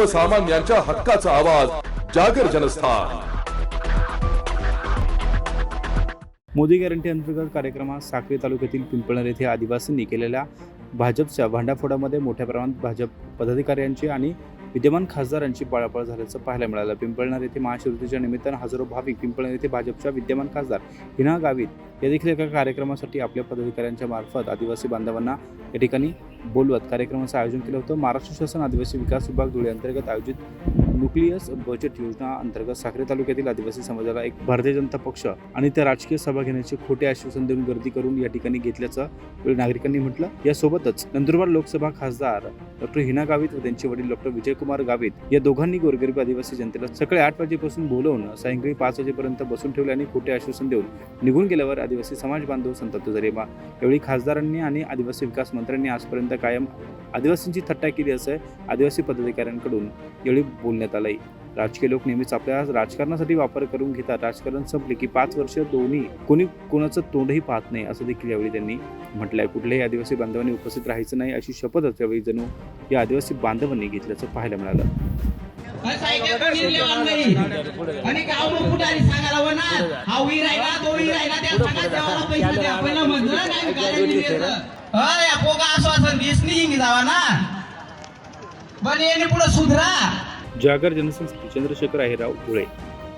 सर्वसामान्यांच्या हक्काचा आवाज जागर जनस्थान. मोदी गॅरंटी अंतर्गत कार्यक्रमात साक्री तालुक्यातील पिंपळनेर येथे आदिवासींनी केलेल्या भाजपच्या भांडाफोडामध्ये मोठ्या प्रमाणात भाजप पदाधिकाऱ्यांची आणि विद्यमान खासदारांची पळापळ झाल्याचं पाहायला मिळालं. पिंपळनेर येथे महाशिवरात्रीच्या निमित्तानं हजारो भाविक पिंपळनेर येथे भाजपच्या विद्यमान खासदार हिना गावित या देखील एका कार्यक्रमासाठी आपल्या पदाधिकाऱ्यांच्या मार्फत आदिवासी बांधवांना या ठिकाणी बोलवत कार्यक्रमाचं आयोजन केलं होतं महाराष्ट्र शासन आदिवासी विकास विभाग धुळे अंतर्गत आयोजित न्यूक्लियस बजेट योजना अंतर्गत साखरे तालुक्यातील आदिवासी समाजाला एक भारतीय जनता पक्ष आणि त्या राजकीय सभा घेण्याचे खोटे आश्वासन देऊन गर्दी करून या ठिकाणी घेतल्याचं नागरिकांनी म्हटलं. यासोबतच नंदुरबार लोकसभा खासदार डॉक्टर हिना गावित व त्यांचे वडील डॉक्टर विजयकुमार गावित या दोघांनी गोरगरीब आदिवासी जनतेला सकाळी आठ वाजेपासून बोलवून सायंकाळी पाच वाजेपर्यंत बसून ठेवले आणि खोटे आश्वासन देऊन निघून गेल्यावर आदिवासी समाज बांधव संतप्त झाले. बा यावेळी खासदारांनी आणि आदिवासी विकास मंत्र्यांनी आजपर्यंत कायम आदिवासींची थट्टा केली असं आदिवासी पदाधिकाऱ्यांकडून यावेळी बोलण्यात आलंय. राजकीय लोक नेहमीच आपल्या राजकारणासाठी वापर करून घेतात. राजकारण संपले की पाच वर्ष दोन्ही कोणी कोणाचं तोंडही पाहत नाही असं देखील यावेळी त्यांनी म्हटलंय. कुठल्याही आदिवासी बांधवांनी उपस्थित राहायचं नाही अशी शपथच यावेळी जणू या आदिवासी बांधवांनी घेतल्याचं पाहायला मिळालं. आणि गाव मग सांगायला व हा विहीर आहे ना तो विहीर आहे ना त्या सांगा देवाला पैसे द्या. पहिलं म्हणलं ना काय विकायला पोगा आश्वासन वीस जावा ना. पण येणे पुढे सुधरा. जागर जनसंस्थेचे चंद्रशेखर आहेराव धुळे.